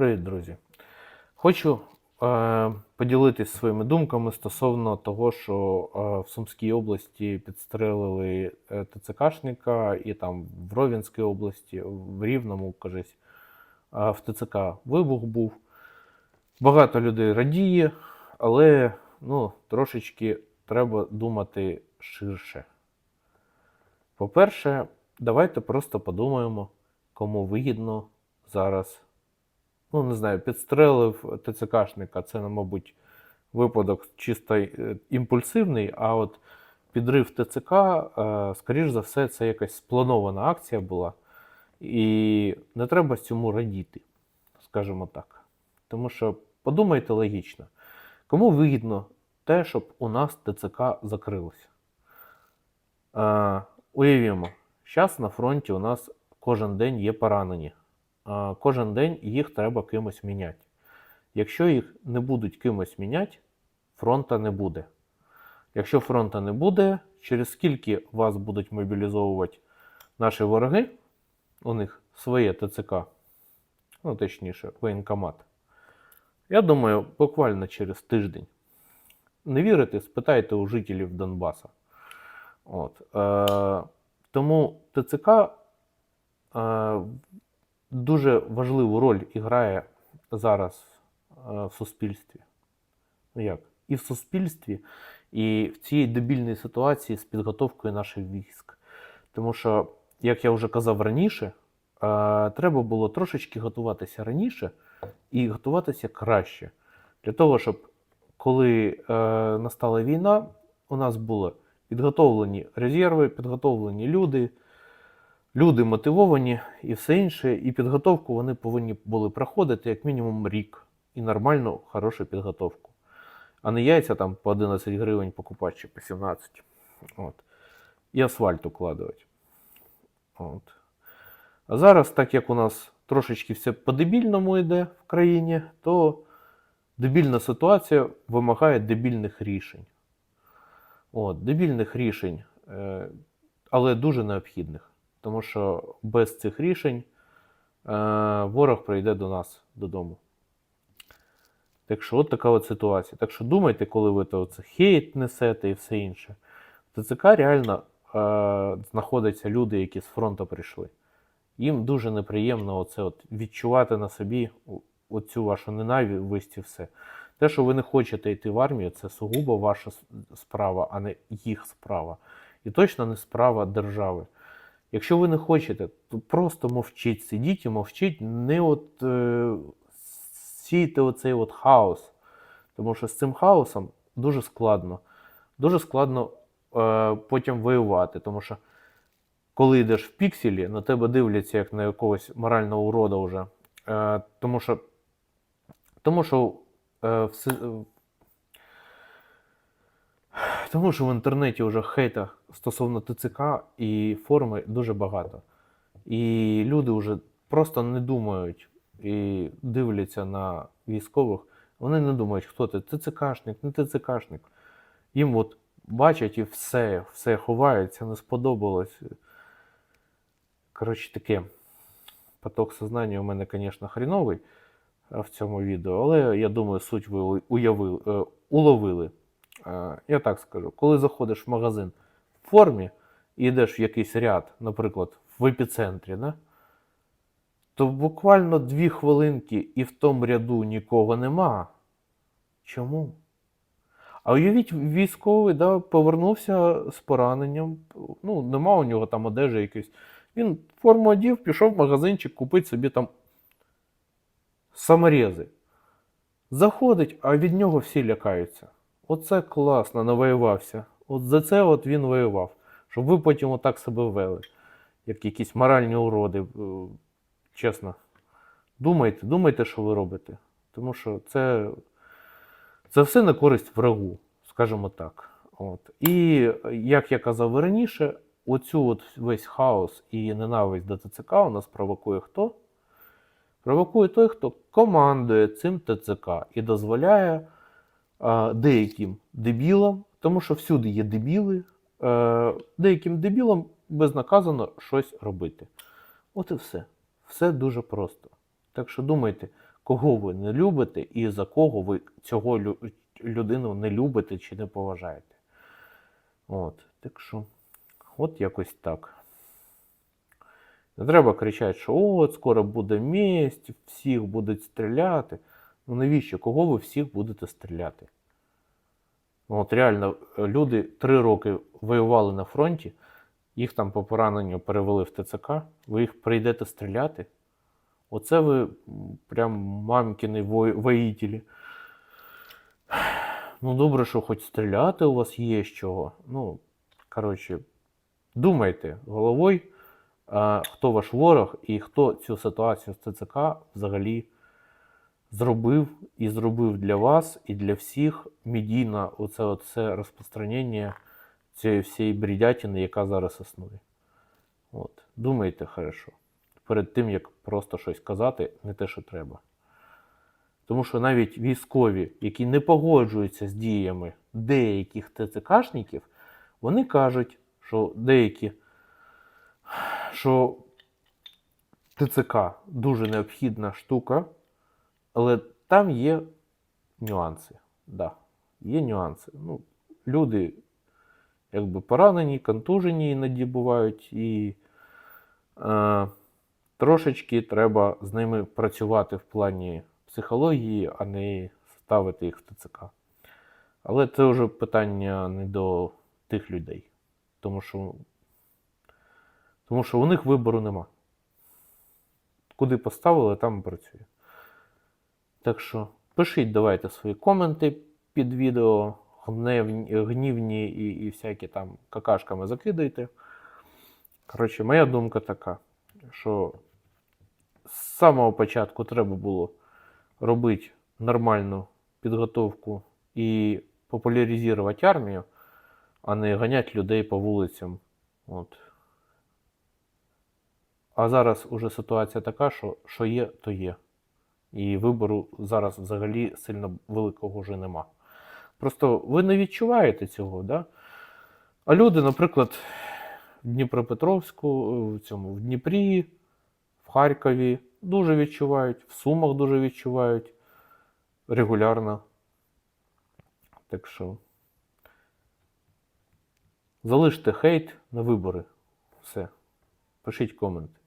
Привіт, друзі. Хочу е, поділитися своїми думками стосовно того, що е, в Сумській області підстрелили е, ТЦКшника, і там в Ровенській області, в Рівному, кажись, е, в ТЦК вибух був. Багато людей радіє, але ну, трошечки треба думати ширше. По-перше, давайте просто подумаємо, кому вигідно зараз ну не знаю, підстрелив ТЦКшника. Це, ну, мабуть, випадок чисто е, імпульсивний, а от підрив ТЦК, е, скоріш за все, це якась спланована акція була. І не треба цьому радіти, скажімо так. Тому що подумайте логічно, кому вигідно те, щоб у нас ТЦК закрилося? Е, уявімо, зараз на фронті у нас кожен день є поранені кожен день їх треба кимось міняти. Якщо їх не будуть кимось міняти, фронта не буде. Якщо фронта не буде, через скільки вас будуть мобілізовувати наші вороги, у них своє ТЦК, ну точніше, воєнкомат. Я думаю, буквально через тиждень. Не вірите, спитайте у жителів Донбаса. От. Е, тому ТЦК е, дуже важливу роль грає зараз е, в суспільстві. Ну як? І в суспільстві, і в цій дебільній ситуації з підготовкою наших військ. Тому що, як я вже казав раніше, е, треба було трошечки готуватися раніше і готуватися краще. Для того, щоб коли е, настала війна, у нас були підготовлені резерви, підготовлені люди люди мотивовані і все інше, і підготовку вони повинні були проходити як мінімум рік і нормальну, хорошу підготовку. А не яйця там по 11 гривень покупати чи по 17. От. І асфальт укладувати. От. А зараз, так як у нас трошечки все по-дебільному йде в країні, то дебільна ситуація вимагає дебільних рішень. От, Дебільних рішень, е, але дуже необхідних. Тому що без цих рішень е, ворог прийде до нас додому. Так що, от така от ситуація. Так що думайте, коли ви то це хейт несете і все інше. В ТЦК реально е, знаходяться люди, які з фронту прийшли. Їм дуже неприємно оце от відчувати на собі оцю вашу ненависть і все. Те, що ви не хочете йти в армію, це сугубо ваша справа, а не їх справа. І точно не справа держави. Якщо ви не хочете, то просто мовчіть, сидіть і мовчіть, не от е, сійте оцей от хаос. Тому що з цим хаосом дуже складно. Дуже складно е, потім воювати. Тому що коли йдеш в пікселі, на тебе дивляться як на якогось морального урода вже. Е, тому що тому що е, все, тому що в інтернеті вже хейта стосовно ТЦК і форми дуже багато. І люди вже просто не думають і дивляться на військових. Вони не думають, хто ти ТЦКшник, не ТЦКшник. Їм от бачать і все, все ховається, не сподобалось. Коротше таке, поток сознання у мене, звісно, хріновий в цьому відео, але я думаю, суть ви уявили, е, уловили. Я так скажу, коли заходиш в магазин формі і йдеш в якийсь ряд, наприклад, в епіцентрі, да? то буквально дві хвилинки і в тому ряду нікого нема. Чому? А уявіть, військовий да, повернувся з пораненням, ну, нема у нього там одежі якоїсь. Він форму одів, пішов в магазинчик купити собі там саморези. Заходить, а від нього всі лякаються. Оце класно, навоювався. От за це от він воював. Щоб ви потім отак себе вели, як якісь моральні уроди. Е, чесно. Думайте, думайте, що ви робите. Тому що це це все на користь врагу, скажімо так. От. І як я казав раніше, оцю от весь хаос і ненависть до ТЦК у нас провокує хто? Провокує той, хто командує цим ТЦК і дозволяє деяким дебілам, тому що всюди є дебіли, е, деяким дебілам безнаказано щось робити. От і все. Все дуже просто. Так що думайте, кого ви не любите і за кого ви цього людину не любите чи не поважаєте. От, так що, от якось так. Не треба кричати, що от скоро буде месть, всіх будуть стріляти. Ну навіщо? Кого ви всіх будете стріляти? Ну, от реально, е, люди три роки воювали на фронті, їх там по пораненню перевели в ТЦК, ви їх прийдете стріляти. Оце ви прям мамкіни воїтелі. Ну, добре, що хоч стріляти у вас є з чого. Ну, коротше, думайте головою, хто ваш ворог і хто цю ситуацію з ТЦК взагалі зробив і зробив для вас і для всіх медійно оце все розпространення цієї всієї бредятини, яка зараз існує. От. Думайте хорошо. Перед тим, як просто щось казати, не те, що треба. Тому що навіть військові, які не погоджуються з діями деяких ТЦКшників, вони кажуть, що деякі, що ТЦК дуже необхідна штука, але там є нюанси. Да, є нюанси. Ну, люди якби поранені, контужені іноді бувають, і е, трошечки треба з ними працювати в плані психології, а не ставити їх в ТЦК. Але це вже питання не до тих людей. Тому що, тому що у них вибору нема. Куди поставили, там працює. Так що пишіть, давайте свої коменти під відео, гнівні і, і всякі там какашками закидайте. Коротше, моя думка така, що з самого початку треба було робити нормальну підготовку і популяризувати армію, а не ганяти людей по вулицям. От. А зараз уже ситуація така, що, що є, то є. І вибору зараз взагалі сильно великого вже нема. Просто ви не відчуваєте цього, да? А люди, наприклад, в Дніпропетровську, в цьому, в Дніпрі, в Харкові дуже відчувають, в Сумах дуже відчувають регулярно. Так що залиште хейт на вибори. Все. Пишіть коменти.